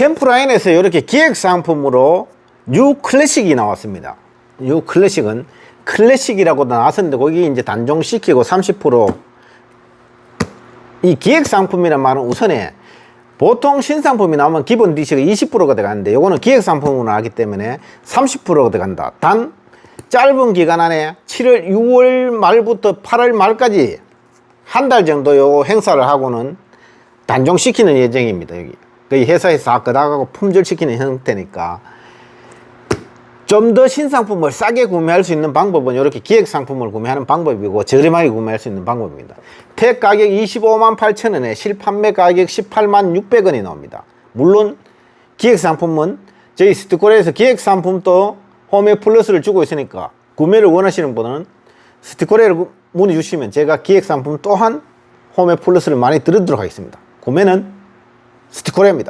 캠프라인에서 이렇게 기획 상품으로 뉴 클래식이 나왔습니다. 뉴 클래식은 클래식이라고 나왔었는데 거기 이제 단종시키고 30%이 기획 상품이란 말은 우선에 보통 신상품이 나오면 기본 DC가 20%가 들어가는데 요거는 기획 상품으로 나왔기 때문에 30%가 들어간다. 단 짧은 기간 안에 7월 6월 말부터 8월 말까지 한 달 정도 요 행사를 하고는 단종시키는 예정입니다. 여기 거의 회사에서 다 끄다가고 품절시키는 형태니까 좀 더 신상품을 싸게 구매할 수 있는 방법은 이렇게 기획 상품을 구매하는 방법이고 저렴하게 구매할 수 있는 방법입니다. 택 가격 25만 8천 원에 실판매 가격 18만 600원이 나옵니다. 물론 기획 상품은 저희 스티커에서 기획 상품도 홈에 플러스를 주고 있으니까 구매를 원하시는 분은 스티커를 문의 주시면 제가 기획 상품 또한 홈에 플러스를 많이 드리도록 하겠습니다. 구매는 스티커입니다.